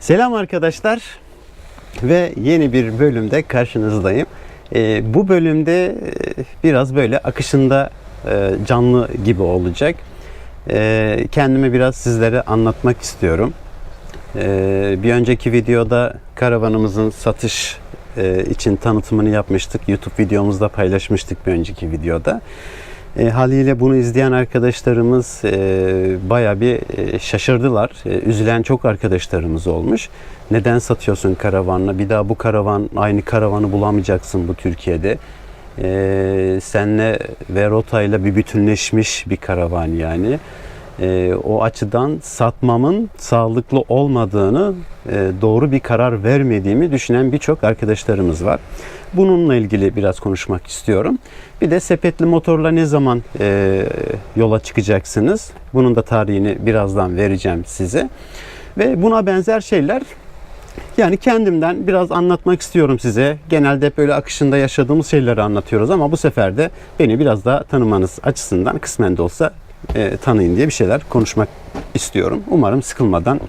Selam arkadaşlar ve yeni bir bölümde karşınızdayım. Ee, bu bölümde e, biraz böyle akışında e, canlı gibi olacak. Ee, kendimi biraz sizlere anlatmak istiyorum. Ee, bir önceki videoda karavanımızın satış e, için tanıtımını yapmıştık. YouTube videomuzda paylaşmıştık bir önceki videoda. E, haliyle bunu izleyen arkadaşlarımız e, baya bir e, şaşırdılar. E, üzülen çok arkadaşlarımız olmuş. Neden satıyorsun karavanla? Bir daha bu karavan aynı karavanı bulamayacaksın bu Türkiye'de. E, senle ve rotayla bir bütünleşmiş bir karavan yani. E, o açıdan satmamın sağlıklı olmadığını, e, doğru bir karar vermediğimi düşünen birçok arkadaşlarımız var. Bununla ilgili biraz konuşmak istiyorum. Bir de sepetli motorla ne zaman e, yola çıkacaksınız? Bunun da tarihini birazdan vereceğim size. Ve buna benzer şeyler yani kendimden biraz anlatmak istiyorum size. Genelde hep böyle akışında yaşadığımız şeyleri anlatıyoruz ama bu sefer de beni biraz daha tanımanız açısından kısmen de olsa e, tanıyın diye bir şeyler konuşmak istiyorum. Umarım sıkılmadan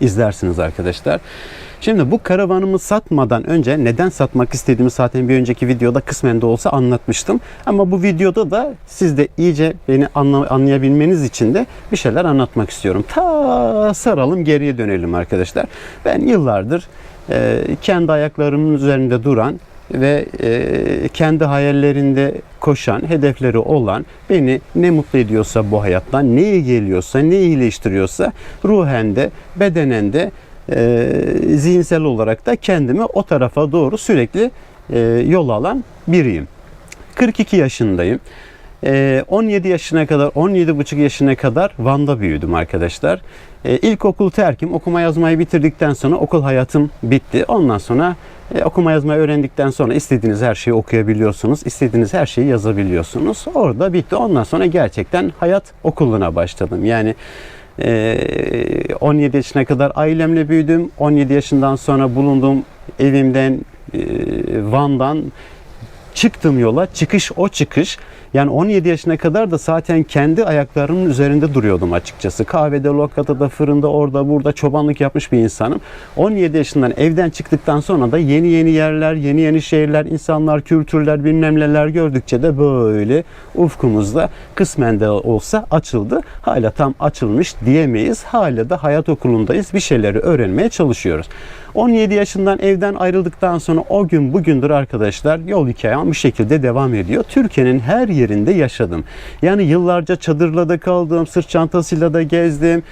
izlersiniz arkadaşlar. Şimdi bu karavanımı satmadan önce neden satmak istediğimi zaten bir önceki videoda kısmen de olsa anlatmıştım. Ama bu videoda da siz de iyice beni anla- anlayabilmeniz için de bir şeyler anlatmak istiyorum. Ta saralım geriye dönelim arkadaşlar. Ben yıllardır e, kendi ayaklarımın üzerinde duran ve e, kendi hayallerinde koşan, hedefleri olan, beni ne mutlu ediyorsa bu hayattan, ne iyi geliyorsa, ne iyileştiriyorsa ruhen de, bedenen de, e, zihinsel olarak da kendimi o tarafa doğru sürekli e, yol alan biriyim. 42 yaşındayım. Ee, 17 yaşına kadar, 17,5 yaşına kadar Van'da büyüdüm arkadaşlar. Ee, İlkokul terkim, okuma yazmayı bitirdikten sonra okul hayatım bitti. Ondan sonra e, okuma yazmayı öğrendikten sonra istediğiniz her şeyi okuyabiliyorsunuz, istediğiniz her şeyi yazabiliyorsunuz. Orada bitti. Ondan sonra gerçekten hayat okuluna başladım. Yani e, 17 yaşına kadar ailemle büyüdüm. 17 yaşından sonra bulunduğum evimden, e, Van'dan çıktım yola. Çıkış o çıkış. Yani 17 yaşına kadar da zaten kendi ayaklarımın üzerinde duruyordum açıkçası. Kahvede, lokantada, fırında, orada, burada çobanlık yapmış bir insanım. 17 yaşından evden çıktıktan sonra da yeni yeni yerler, yeni yeni şehirler, insanlar, kültürler, bilmem neler gördükçe de böyle ufkumuzda kısmen de olsa açıldı. Hala tam açılmış diyemeyiz. Hala da hayat okulundayız. Bir şeyleri öğrenmeye çalışıyoruz. 17 yaşından evden ayrıldıktan sonra o gün bugündür arkadaşlar yol hikayem bu şekilde devam ediyor. Türkiye'nin her yerinde yaşadım. Yani yıllarca çadırla da kaldım, sırt çantasıyla da gezdim.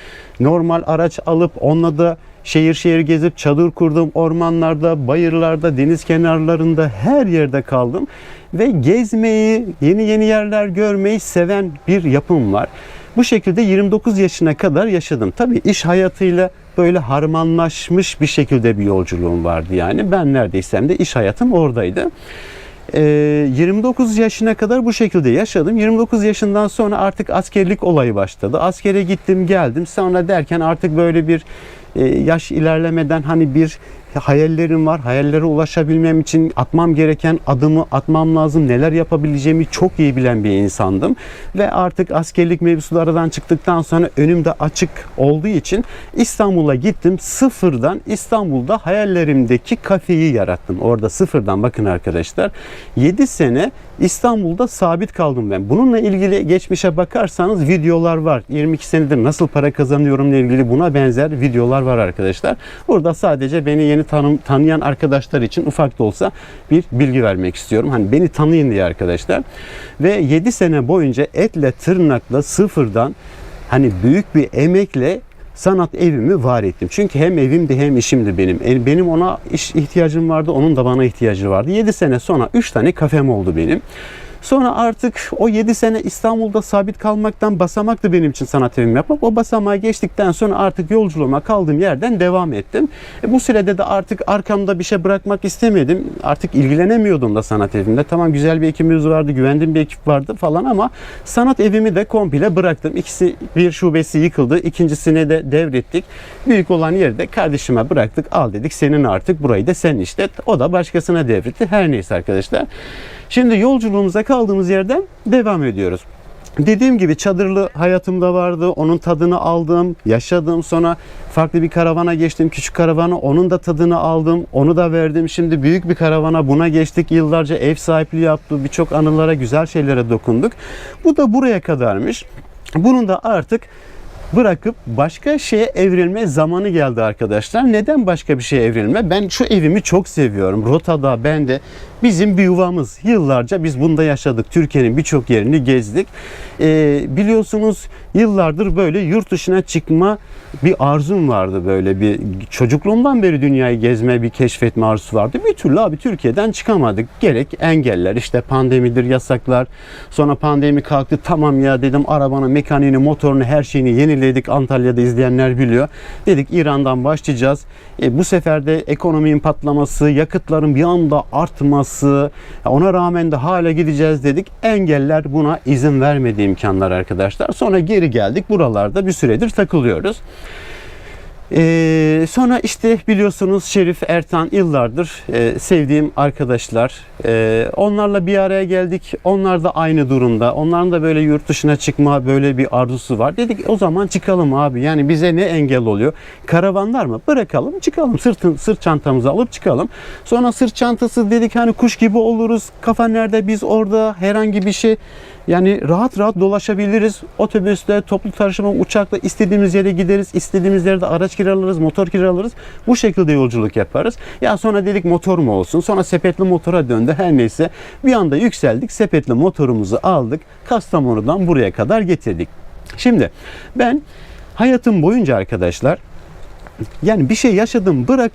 Normal araç alıp onunla da şehir şehir gezip çadır kurdum. Ormanlarda, bayırlarda, deniz kenarlarında her yerde kaldım. Ve gezmeyi, yeni yeni yerler görmeyi seven bir yapım var. Bu şekilde 29 yaşına kadar yaşadım. Tabii iş hayatıyla böyle harmanlaşmış bir şekilde bir yolculuğum vardı yani. Ben neredeysem de iş hayatım oradaydı. Ee, 29 yaşına kadar bu şekilde yaşadım. 29 yaşından sonra artık askerlik olayı başladı. Askere gittim geldim. Sonra derken artık böyle bir e, yaş ilerlemeden hani bir hayallerim var. Hayallere ulaşabilmem için atmam gereken adımı atmam lazım. Neler yapabileceğimi çok iyi bilen bir insandım. Ve artık askerlik mevzusu aradan çıktıktan sonra önümde açık olduğu için İstanbul'a gittim. Sıfırdan İstanbul'da hayallerimdeki kafeyi yarattım. Orada sıfırdan bakın arkadaşlar. 7 sene İstanbul'da sabit kaldım ben. Bununla ilgili geçmişe bakarsanız videolar var. 22 senedir nasıl para kazanıyorum ile ilgili buna benzer videolar var arkadaşlar. Burada sadece beni yeni tanım, tanıyan arkadaşlar için ufak da olsa bir bilgi vermek istiyorum. Hani beni tanıyın diye arkadaşlar. Ve 7 sene boyunca etle tırnakla sıfırdan hani büyük bir emekle sanat evimi var ettim. Çünkü hem evimdi hem işimdi benim. E, Benim ona iş ihtiyacım vardı, onun da bana ihtiyacı vardı. 7 sene sonra 3 tane kafem oldu benim. Sonra artık o 7 sene İstanbul'da sabit kalmaktan basamaktı benim için sanat evimi yapmak. O basamağa geçtikten sonra artık yolculuğuma kaldığım yerden devam ettim. E bu sürede de artık arkamda bir şey bırakmak istemedim. Artık ilgilenemiyordum da sanat evimde. Tamam güzel bir ekibimiz vardı, güvendiğim bir ekip vardı falan ama sanat evimi de komple bıraktım. İkisi bir şubesi yıkıldı, ikincisini de devrettik. Büyük olan yeri de kardeşime bıraktık. Al dedik senin artık burayı da sen işlet. O da başkasına devretti. Her neyse arkadaşlar. Şimdi yolculuğumuza kaldığımız yerden devam ediyoruz. Dediğim gibi çadırlı hayatımda vardı. Onun tadını aldım, yaşadım. Sonra farklı bir karavana geçtim. Küçük karavana onun da tadını aldım. Onu da verdim. Şimdi büyük bir karavana buna geçtik. Yıllarca ev sahipliği yaptı. Birçok anılara, güzel şeylere dokunduk. Bu da buraya kadarmış. Bunun da artık bırakıp başka şeye evrilme zamanı geldi arkadaşlar. Neden başka bir şeye evrilme? Ben şu evimi çok seviyorum. Rotada, ben de bizim bir yuvamız. Yıllarca biz bunda yaşadık. Türkiye'nin birçok yerini gezdik. Ee, biliyorsunuz yıllardır böyle yurt dışına çıkma bir arzum vardı böyle bir çocukluğumdan beri dünyayı gezme bir keşfetme arzusu vardı. Bir türlü abi Türkiye'den çıkamadık. Gerek engeller işte pandemidir yasaklar. Sonra pandemi kalktı tamam ya dedim arabanın mekaniğini motorunu her şeyini yeniledik. Antalya'da izleyenler biliyor. Dedik İran'dan başlayacağız. E, bu sefer de ekonominin patlaması, yakıtların bir anda artması, ona rağmen de hala gideceğiz dedik. Engeller buna izin vermedi imkanlar arkadaşlar. Sonra geri geldik. Buralarda bir süredir takılıyoruz. Ee, sonra işte biliyorsunuz Şerif Ertan yıllardır e, sevdiğim arkadaşlar. Ee, onlarla bir araya geldik. Onlar da aynı durumda. Onların da böyle yurt dışına çıkma böyle bir arzusu var. Dedik o zaman çıkalım abi. Yani bize ne engel oluyor? Karavanlar mı? Bırakalım çıkalım. Sırtın, sırt çantamızı alıp çıkalım. Sonra sırt çantası dedik hani kuş gibi oluruz. Kafa nerede biz orada herhangi bir şey yani rahat rahat dolaşabiliriz. Otobüsle, toplu taşıma, uçakla istediğimiz yere gideriz. İstediğimiz yerde araç kiralarız, motor kiralarız. Bu şekilde yolculuk yaparız. Ya sonra dedik motor mu olsun? Sonra sepetli motora döndü. Her neyse bir anda yükseldik. Sepetli motorumuzu aldık. Kastamonu'dan buraya kadar getirdik. Şimdi ben hayatım boyunca arkadaşlar yani bir şey yaşadım bırak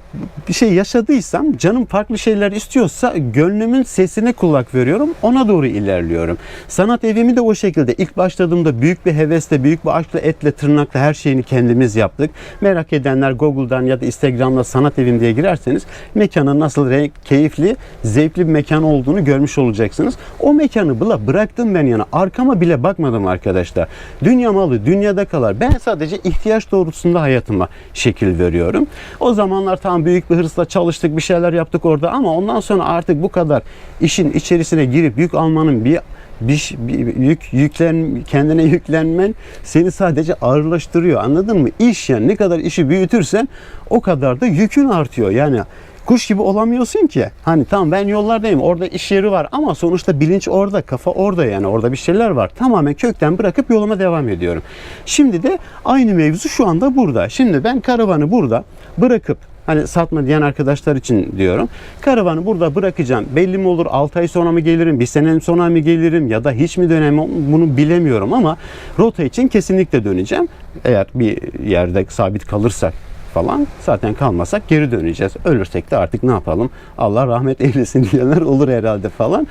bir şey yaşadıysam canım farklı şeyler istiyorsa gönlümün sesine kulak veriyorum ona doğru ilerliyorum. Sanat evimi de o şekilde ilk başladığımda büyük bir hevesle büyük bir aşkla etle tırnakla her şeyini kendimiz yaptık. Merak edenler Google'dan ya da Instagram'da sanat evim diye girerseniz mekanın nasıl renk, keyifli zevkli bir mekan olduğunu görmüş olacaksınız. O mekanı bıla bıraktım ben yana arkama bile bakmadım arkadaşlar. Dünya malı dünyada kalar. Ben sadece ihtiyaç doğrultusunda hayatıma şekil veriyorum. O zamanlar tam büyük bir hırsla çalıştık bir şeyler yaptık orada ama ondan sonra artık bu kadar işin içerisine girip yük almanın bir bir, bir yük yüklen kendine yüklenmen seni sadece ağırlaştırıyor. Anladın mı? İş yani ne kadar işi büyütürsen o kadar da yükün artıyor. Yani kuş gibi olamıyorsun ki. Hani tamam ben yollardayım. Orada iş yeri var ama sonuçta bilinç orada, kafa orada yani. Orada bir şeyler var. Tamamen kökten bırakıp yoluma devam ediyorum. Şimdi de aynı mevzu şu anda burada. Şimdi ben karavanı burada bırakıp Hani satma diyen arkadaşlar için diyorum. Karavanı burada bırakacağım. Belli mi olur 6 ay sonra mı gelirim, bir sene sonra mı gelirim ya da hiç mi dönem bunu bilemiyorum ama rota için kesinlikle döneceğim. Eğer bir yerde sabit kalırsak falan zaten kalmasak geri döneceğiz. Ölürsek de artık ne yapalım? Allah rahmet eylesin diyenler olur herhalde falan.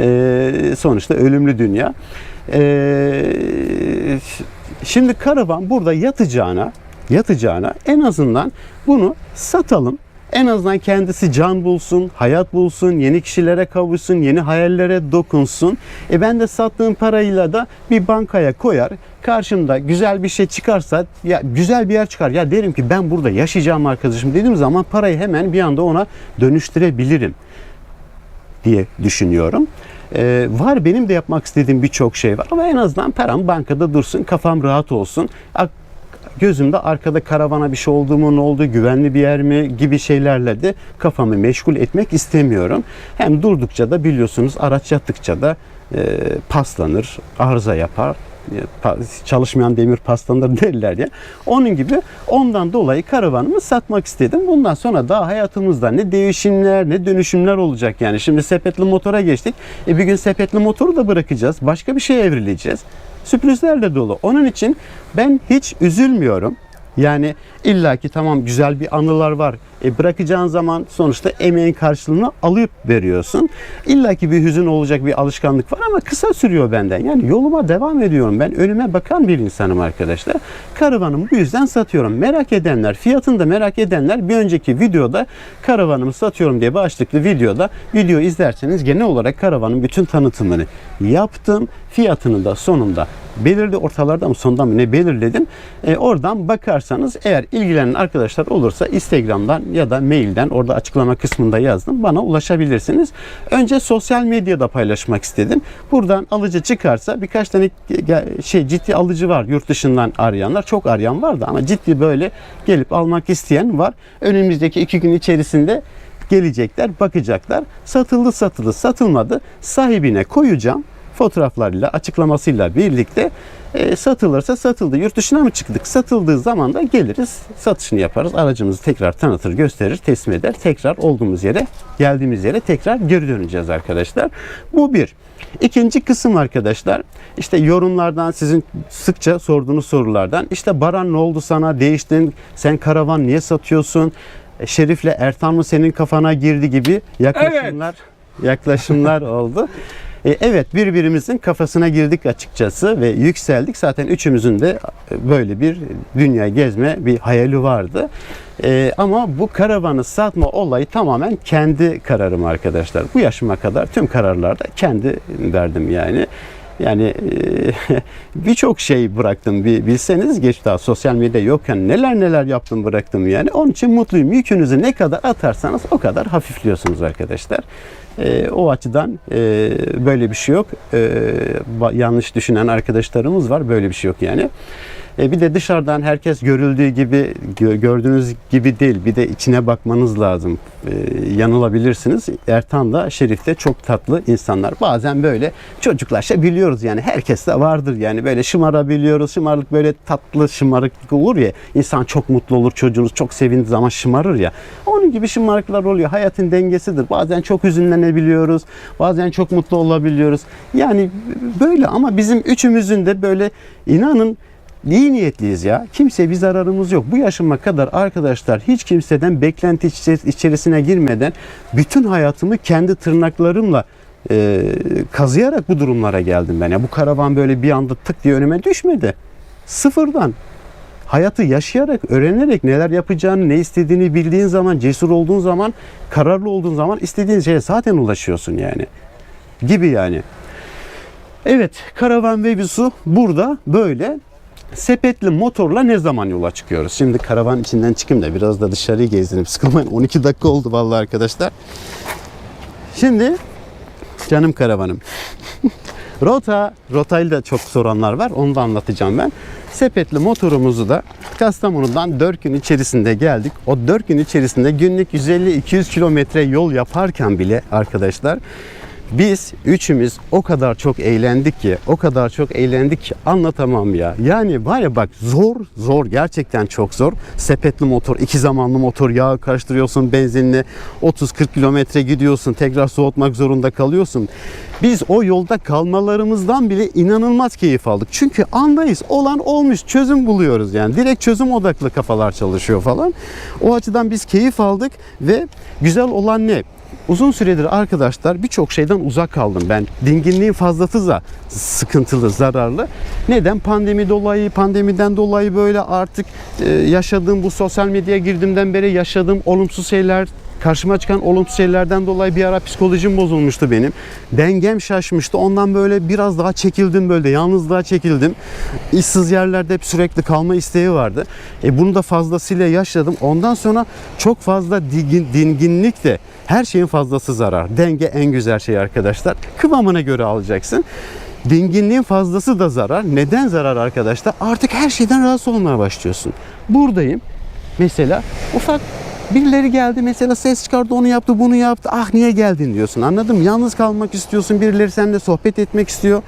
Ee, sonuçta ölümlü dünya. Ee, şimdi karavan burada yatacağına yatacağına en azından bunu satalım. En azından kendisi can bulsun, hayat bulsun, yeni kişilere kavuşsun, yeni hayallere dokunsun. E ben de sattığım parayla da bir bankaya koyar. Karşımda güzel bir şey çıkarsa, ya güzel bir yer çıkar. Ya derim ki ben burada yaşayacağım arkadaşım dediğim zaman parayı hemen bir anda ona dönüştürebilirim diye düşünüyorum. Ee, var benim de yapmak istediğim birçok şey var ama en azından param bankada dursun, kafam rahat olsun. Gözümde arkada karavana bir şey oldu mu, ne oldu, güvenli bir yer mi gibi şeylerle de kafamı meşgul etmek istemiyorum. Hem durdukça da biliyorsunuz araç yattıkça da e, paslanır, arıza yapar çalışmayan demir paslanır derler ya. Onun gibi ondan dolayı karavanımı satmak istedim. Bundan sonra daha hayatımızda ne değişimler ne dönüşümler olacak yani. Şimdi sepetli motora geçtik. E bir gün sepetli motoru da bırakacağız. Başka bir şeye evrileceğiz. Sürprizlerle dolu. Onun için ben hiç üzülmüyorum. Yani illaki tamam güzel bir anılar var. E bırakacağın zaman sonuçta emeğin karşılığını alıp veriyorsun. İlla ki bir hüzün olacak bir alışkanlık var ama kısa sürüyor benden. Yani yoluma devam ediyorum. Ben önüme bakan bir insanım arkadaşlar. Karavanımı bu yüzden satıyorum. Merak edenler, fiyatını da merak edenler bir önceki videoda karavanımı satıyorum diye başlıklı videoda video izlerseniz genel olarak karavanın bütün tanıtımını yaptım. Fiyatını da sonunda belirli ortalarda mı sonda mı ne belirledim. E, oradan istiyorsanız eğer ilgilenen arkadaşlar olursa Instagram'dan ya da mailden orada açıklama kısmında yazdım. Bana ulaşabilirsiniz. Önce sosyal medyada paylaşmak istedim. Buradan alıcı çıkarsa birkaç tane şey ciddi alıcı var yurt dışından arayanlar. Çok arayan vardı ama ciddi böyle gelip almak isteyen var. Önümüzdeki iki gün içerisinde gelecekler, bakacaklar. Satıldı satıldı satılmadı. Sahibine koyacağım fotoğraflarıyla açıklamasıyla birlikte e, satılırsa satıldı. Yurt dışına mı çıktık? Satıldığı zaman da geliriz, satışını yaparız. Aracımızı tekrar tanıtır, gösterir, teslim eder. Tekrar olduğumuz yere, geldiğimiz yere tekrar geri döneceğiz arkadaşlar. Bu bir. İkinci kısım arkadaşlar işte yorumlardan sizin sıkça sorduğunuz sorulardan işte Baran ne oldu sana değiştin sen karavan niye satıyorsun E, Şerif'le Ertan mı senin kafana girdi gibi yaklaşımlar yaklaşımlar oldu. E, Evet birbirimizin kafasına girdik açıkçası ve yükseldik. Zaten üçümüzün de e, böyle bir dünya gezme bir hayali vardı. E, ama bu karavanı satma olayı tamamen kendi kararım arkadaşlar. Bu yaşıma kadar tüm kararlarda kendi verdim yani. Yani e, birçok şey bıraktım. Bir bilseniz geç daha sosyal medya yokken neler neler yaptım bıraktım yani. Onun için mutluyum. Yükünüzü ne kadar atarsanız o kadar hafifliyorsunuz arkadaşlar. E, o açıdan e, böyle bir şey yok. E, yanlış düşünen arkadaşlarımız var. Böyle bir şey yok yani. E, bir de dışarıdan herkes görüldüğü gibi gö- gördüğünüz gibi değil. Bir de içine bakmanız lazım. E, yanılabilirsiniz. Ertan da Şerif de çok tatlı insanlar. Bazen böyle çocuklaşa biliyoruz yani. Herkes de vardır yani. Böyle şımarabiliyoruz. Şımarlık böyle tatlı şımarıklık olur ya. İnsan çok mutlu olur. Çocuğunuz çok sevindiği zaman şımarır ya. Onun gibi şımarıklar oluyor. Hayatın dengesidir. Bazen çok hüzünlenebiliyoruz. Bazen çok mutlu olabiliyoruz. Yani böyle ama bizim üçümüzün de böyle inanın İyi niyetliyiz ya. Kimseye bir zararımız yok. Bu yaşıma kadar arkadaşlar hiç kimseden beklenti içe- içerisine girmeden bütün hayatımı kendi tırnaklarımla e, kazıyarak bu durumlara geldim ben. Ya bu karavan böyle bir anda tık diye önüme düşmedi. Sıfırdan. Hayatı yaşayarak, öğrenerek neler yapacağını, ne istediğini bildiğin zaman, cesur olduğun zaman, kararlı olduğun zaman istediğin şeye zaten ulaşıyorsun yani. Gibi yani. Evet, karavan ve su burada böyle sepetli motorla ne zaman yola çıkıyoruz? Şimdi karavan içinden çıkayım da biraz da dışarıyı gezdireyim. Sıkılmayın 12 dakika oldu vallahi arkadaşlar. Şimdi canım karavanım. Rota, rotayla da çok soranlar var. Onu da anlatacağım ben. Sepetli motorumuzu da Kastamonu'dan 4 gün içerisinde geldik. O 4 gün içerisinde günlük 150-200 kilometre yol yaparken bile arkadaşlar biz üçümüz o kadar çok eğlendik ki, o kadar çok eğlendik ki anlatamam ya. Yani var ya bak zor, zor gerçekten çok zor. Sepetli motor, iki zamanlı motor, yağ karıştırıyorsun benzinle 30-40 kilometre gidiyorsun, tekrar soğutmak zorunda kalıyorsun. Biz o yolda kalmalarımızdan bile inanılmaz keyif aldık. Çünkü andayız, olan olmuş, çözüm buluyoruz yani. Direkt çözüm odaklı kafalar çalışıyor falan. O açıdan biz keyif aldık ve güzel olan ne? Uzun süredir arkadaşlar birçok şeyden uzak kaldım ben. Dinginliğin fazlası da sıkıntılı, zararlı. Neden? Pandemi dolayı, pandemiden dolayı böyle artık e, yaşadığım bu sosyal medyaya girdiğimden beri yaşadığım olumsuz şeyler karşıma çıkan olumsuz şeylerden dolayı bir ara psikolojim bozulmuştu benim. Dengem şaşmıştı. Ondan böyle biraz daha çekildim böyle yalnızlığa çekildim. İşsiz yerlerde hep sürekli kalma isteği vardı. E bunu da fazlasıyla yaşadım. Ondan sonra çok fazla dingin, dinginlik de her şeyin fazlası zarar. Denge en güzel şey arkadaşlar. Kıvamına göre alacaksın. Dinginliğin fazlası da zarar. Neden zarar arkadaşlar? Artık her şeyden rahatsız olmaya başlıyorsun. Buradayım. Mesela ufak birileri geldi mesela ses çıkardı onu yaptı bunu yaptı. Ah niye geldin diyorsun anladın mı? Yalnız kalmak istiyorsun. Birileri seninle sohbet etmek istiyor.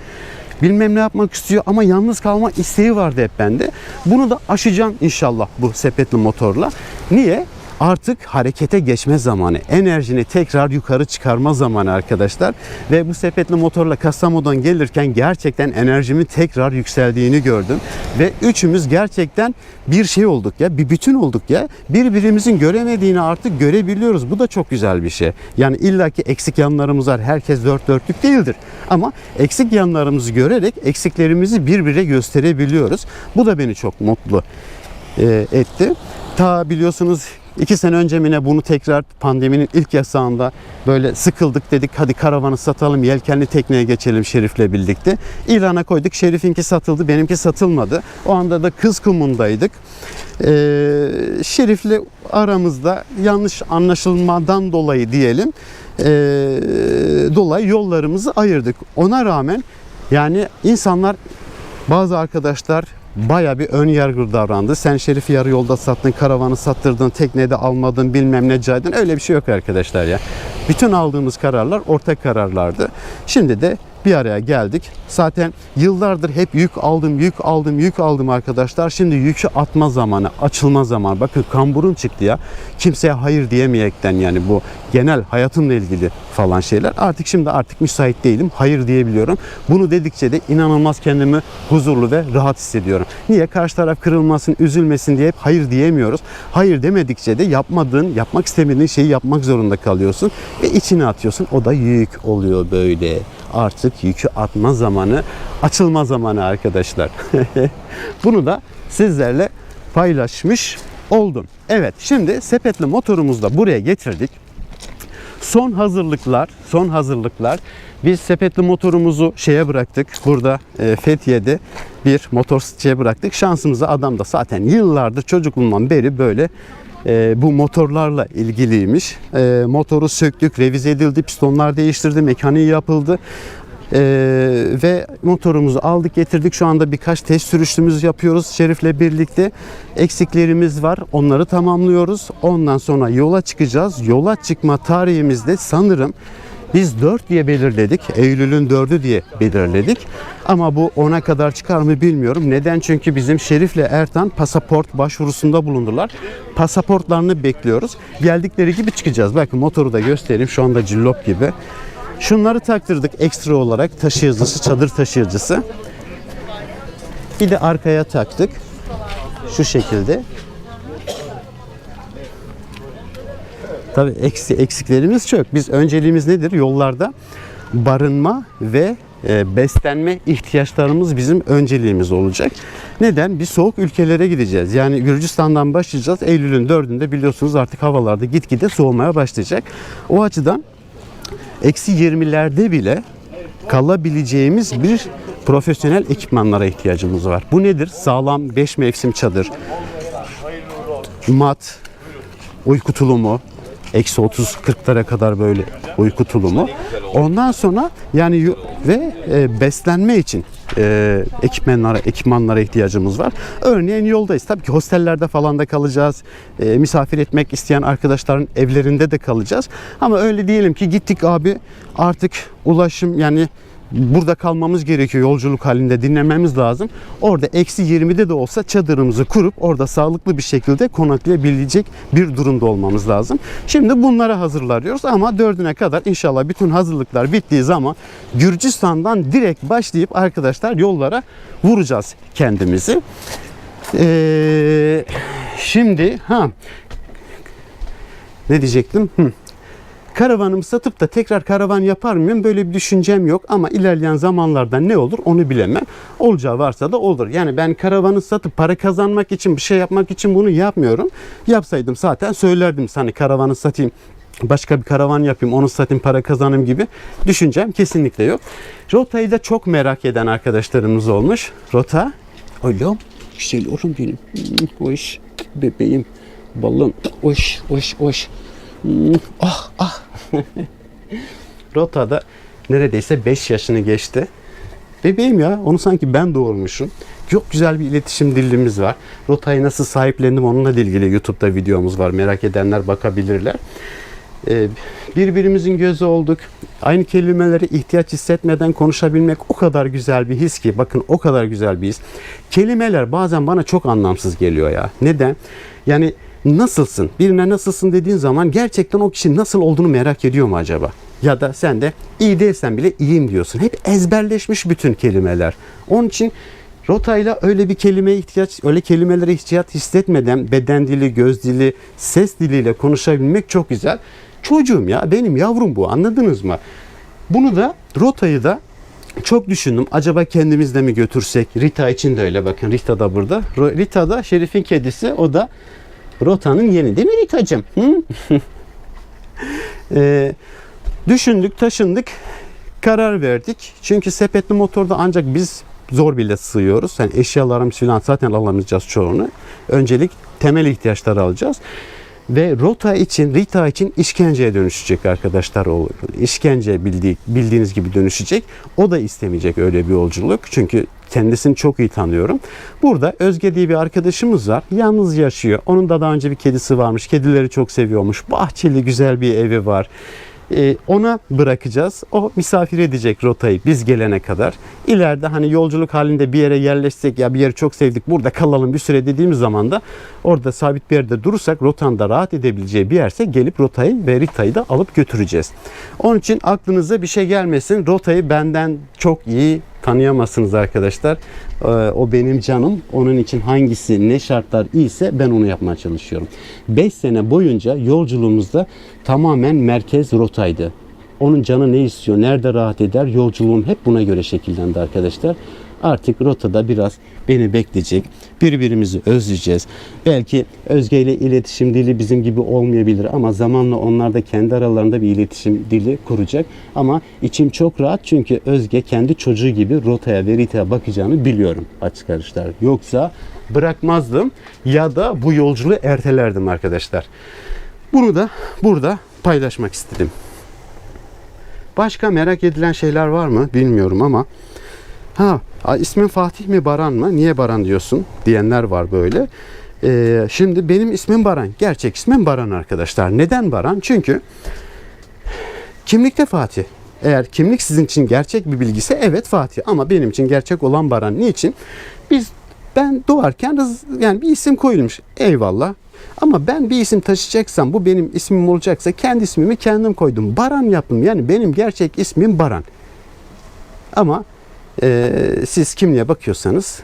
Bilmem ne yapmak istiyor ama yalnız kalma isteği vardı hep bende. Bunu da aşacağım inşallah bu sepetli motorla. Niye? Artık harekete geçme zamanı, enerjini tekrar yukarı çıkarma zamanı arkadaşlar. Ve bu sepetli motorla Kastamonu'dan gelirken gerçekten enerjimi tekrar yükseldiğini gördüm. Ve üçümüz gerçekten bir şey olduk ya, bir bütün olduk ya. Birbirimizin göremediğini artık görebiliyoruz. Bu da çok güzel bir şey. Yani illaki eksik yanlarımız var. Herkes dört dörtlük değildir. Ama eksik yanlarımızı görerek eksiklerimizi birbirine gösterebiliyoruz. Bu da beni çok mutlu e, etti. ta biliyorsunuz iki sene önce mi ne bunu tekrar pandeminin ilk yasağında böyle sıkıldık dedik hadi karavanı satalım yelkenli tekneye geçelim Şerif'le birlikte. İlana koyduk Şerif'inki satıldı benimki satılmadı. O anda da kız kumundaydık. Ee, Şerif'le aramızda yanlış anlaşılmadan dolayı diyelim ee, dolayı yollarımızı ayırdık. Ona rağmen yani insanlar bazı arkadaşlar baya bir ön yargılı davrandı. Sen Şerif'i yarı yolda sattın, karavanı sattırdın, teknede almadın, bilmem ne caydın. Öyle bir şey yok arkadaşlar ya. Bütün aldığımız kararlar ortak kararlardı. Şimdi de bir araya geldik. Zaten yıllardır hep yük aldım, yük aldım, yük aldım arkadaşlar. Şimdi yükü atma zamanı, açılma zamanı. Bakın kamburum çıktı ya. Kimseye hayır diyemeyekten yani bu genel hayatımla ilgili falan şeyler. Artık şimdi artık müsait değilim. Hayır diyebiliyorum. Bunu dedikçe de inanılmaz kendimi huzurlu ve rahat hissediyorum. Niye? Karşı taraf kırılmasın, üzülmesin diye hep hayır diyemiyoruz. Hayır demedikçe de yapmadığın, yapmak istemediğin şeyi yapmak zorunda kalıyorsun ve içine atıyorsun. O da yük oluyor böyle. Artık yükü atma zamanı, açılma zamanı arkadaşlar. Bunu da sizlerle paylaşmış oldum. Evet, şimdi sepetli motorumuzu da buraya getirdik. Son hazırlıklar, son hazırlıklar. Biz sepetli motorumuzu şeye bıraktık. Burada e, Fethiye'de bir motor bıraktık. Şansımıza adam da zaten yıllardır çocukluğundan beri böyle e, bu motorlarla ilgiliymiş. E, motoru söktük, revize edildi, pistonlar değiştirdi, mekaniği yapıldı. Ee, ve motorumuzu aldık getirdik. Şu anda birkaç test sürüşümüz yapıyoruz Şerif'le birlikte. Eksiklerimiz var. Onları tamamlıyoruz. Ondan sonra yola çıkacağız. Yola çıkma tarihimizde sanırım biz 4 diye belirledik. Eylül'ün 4'ü diye belirledik. Ama bu 10'a kadar çıkar mı bilmiyorum. Neden? Çünkü bizim Şerif'le Ertan pasaport başvurusunda bulundular. Pasaportlarını bekliyoruz. Geldikleri gibi çıkacağız. Bakın motoru da göstereyim. Şu anda cillop gibi. Şunları taktırdık ekstra olarak taşıyıcısı, çadır taşıyıcısı. Bir de arkaya taktık. Şu şekilde. Tabii eksi, eksiklerimiz çok. Biz önceliğimiz nedir? Yollarda barınma ve e, beslenme ihtiyaçlarımız bizim önceliğimiz olacak. Neden? Bir soğuk ülkelere gideceğiz. Yani Gürcistan'dan başlayacağız. Eylül'ün 4'ünde biliyorsunuz artık havalarda gitgide soğumaya başlayacak. O açıdan eksi 20'lerde bile kalabileceğimiz bir profesyonel ekipmanlara ihtiyacımız var. Bu nedir? Sağlam 5 mevsim çadır, mat, uyku tulumu, eksi 30-40'lara kadar böyle uyku tulumu. Ondan sonra yani ve e, beslenme için e, ekipmanlara, ekipmanlara ihtiyacımız var. Örneğin yoldayız. Tabii ki hostellerde falan da kalacağız. E, misafir etmek isteyen arkadaşların evlerinde de kalacağız. Ama öyle diyelim ki gittik abi artık ulaşım yani burada kalmamız gerekiyor yolculuk halinde dinlememiz lazım. Orada eksi 20'de de olsa çadırımızı kurup orada sağlıklı bir şekilde konaklayabilecek bir durumda olmamız lazım. Şimdi bunlara hazırlanıyoruz ama dördüne kadar inşallah bütün hazırlıklar bittiği zaman Gürcistan'dan direkt başlayıp arkadaşlar yollara vuracağız kendimizi. Ee, şimdi ha ne diyecektim? Hı. Karavanımı satıp da tekrar karavan yapar mıyım? Böyle bir düşüncem yok ama ilerleyen zamanlarda ne olur onu bilemem. Olacağı varsa da olur. Yani ben karavanı satıp para kazanmak için bir şey yapmak için bunu yapmıyorum. Yapsaydım zaten söylerdim sana karavanı satayım başka bir karavan yapayım onu satayım para kazanayım gibi düşüncem kesinlikle yok. Rotayı da çok merak eden arkadaşlarımız olmuş. Rota oğlum güzel oğlum benim. Hmm, Hoş bebeğim balım. Hoş hoş hoş. Ah ah. Rota'da neredeyse 5 yaşını geçti. Bebeğim ya onu sanki ben doğurmuşum. Çok güzel bir iletişim dilimiz var. Rotayı nasıl sahiplendim onunla ilgili YouTube'da videomuz var. Merak edenler bakabilirler. Ee, birbirimizin gözü olduk. Aynı kelimeleri ihtiyaç hissetmeden konuşabilmek o kadar güzel bir his ki. Bakın o kadar güzel bir his. Kelimeler bazen bana çok anlamsız geliyor ya. Neden? Yani nasılsın? Birine nasılsın dediğin zaman gerçekten o kişi nasıl olduğunu merak ediyor mu acaba? Ya da sen de iyi değilsen bile iyiyim diyorsun. Hep ezberleşmiş bütün kelimeler. Onun için Rotayla öyle bir kelimeye ihtiyaç, öyle kelimelere ihtiyaç hissetmeden beden dili, göz dili, ses diliyle konuşabilmek çok güzel. Çocuğum ya, benim yavrum bu anladınız mı? Bunu da rotayı da çok düşündüm. Acaba kendimizde mi götürsek? Rita için de öyle bakın. Rita da burada. Rita da Şerif'in kedisi. O da rotanın yeni değil mi Ritacığım? Hı? Ee, düşündük, taşındık, karar verdik. Çünkü sepetli motorda ancak biz zor bile sığıyoruz. Yani eşyalarımız falan zaten alamayacağız çoğunu. Öncelik temel ihtiyaçları alacağız. Ve rota için, Rita için işkenceye dönüşecek arkadaşlar. O işkence bildiği, bildiğiniz gibi dönüşecek. O da istemeyecek öyle bir yolculuk. Çünkü kendisini çok iyi tanıyorum. Burada Özge diye bir arkadaşımız var. Yalnız yaşıyor. Onun da daha önce bir kedisi varmış. Kedileri çok seviyormuş. Bahçeli güzel bir evi var. Ee, ona bırakacağız. O misafir edecek rotayı biz gelene kadar. İleride hani yolculuk halinde bir yere yerleşsek ya bir yeri çok sevdik burada kalalım bir süre dediğimiz zaman da orada sabit bir yerde durursak rotanda rahat edebileceği bir yerse gelip rotayı ve Rita'yı da alıp götüreceğiz. Onun için aklınıza bir şey gelmesin. Rotayı benden çok iyi tanıyamazsınız arkadaşlar. Ee, o benim canım. Onun için hangisi ne şartlar iyiyse ben onu yapmaya çalışıyorum. 5 sene boyunca yolculuğumuzda tamamen merkez rotaydı. Onun canı ne istiyor, nerede rahat eder yolculuğum hep buna göre şekillendi arkadaşlar. Artık rotada biraz beni bekleyecek. Birbirimizi özleyeceğiz. Belki Özge ile iletişim dili bizim gibi olmayabilir ama zamanla onlar da kendi aralarında bir iletişim dili kuracak. Ama içim çok rahat çünkü Özge kendi çocuğu gibi rotaya ve ritaya bakacağını biliyorum açık arkadaşlar. Yoksa bırakmazdım ya da bu yolculuğu ertelerdim arkadaşlar. Bunu da burada paylaşmak istedim. Başka merak edilen şeyler var mı bilmiyorum ama ha ismin Fatih mi Baran mı? Niye Baran diyorsun diyenler var böyle. Ee, şimdi benim ismim Baran. Gerçek ismim Baran arkadaşlar. Neden Baran? Çünkü kimlikte Fatih. Eğer kimlik sizin için gerçek bir bilgise evet Fatih ama benim için gerçek olan Baran. Niçin? Biz ben doğarken yani bir isim koyulmuş. Eyvallah. Ama ben bir isim taşıyacaksam bu benim ismim olacaksa kendi ismimi kendim koydum. Baran yaptım. Yani benim gerçek ismim Baran. Ama eee, siz kimliğe bakıyorsanız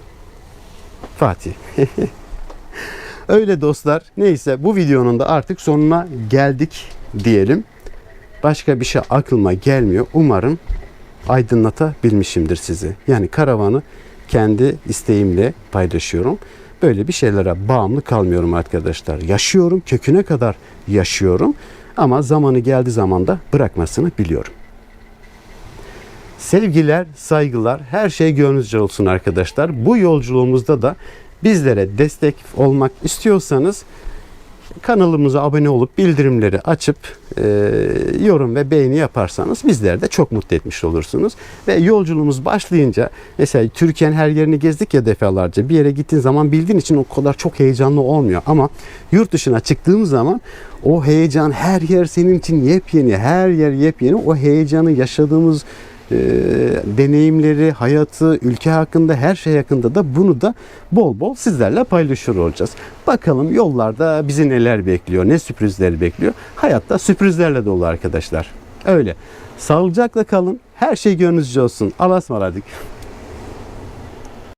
Fatih. Öyle dostlar. Neyse bu videonun da artık sonuna geldik diyelim. Başka bir şey aklıma gelmiyor. Umarım aydınlatabilmişimdir sizi. Yani karavanı kendi isteğimle paylaşıyorum. Böyle bir şeylere bağımlı kalmıyorum arkadaşlar. Yaşıyorum, köküne kadar yaşıyorum. Ama zamanı geldiği zaman da bırakmasını biliyorum. Sevgiler, saygılar, her şey gönlünüzce olsun arkadaşlar. Bu yolculuğumuzda da bizlere destek olmak istiyorsanız kanalımıza abone olup bildirimleri açıp e, yorum ve beğeni yaparsanız bizleri de çok mutlu etmiş olursunuz. Ve yolculuğumuz başlayınca mesela Türkiye'nin her yerini gezdik ya defalarca bir yere gittiğin zaman bildiğin için o kadar çok heyecanlı olmuyor. Ama yurt dışına çıktığım zaman o heyecan her yer senin için yepyeni her yer yepyeni o heyecanı yaşadığımız e, deneyimleri, hayatı, ülke hakkında, her şey hakkında da bunu da bol bol sizlerle paylaşıyor olacağız. Bakalım yollarda bizi neler bekliyor, ne sürprizler bekliyor. Hayatta sürprizlerle dolu arkadaşlar. Öyle. Sağlıcakla kalın. Her şey gönlünüzce olsun. Allah'a ısmarladık.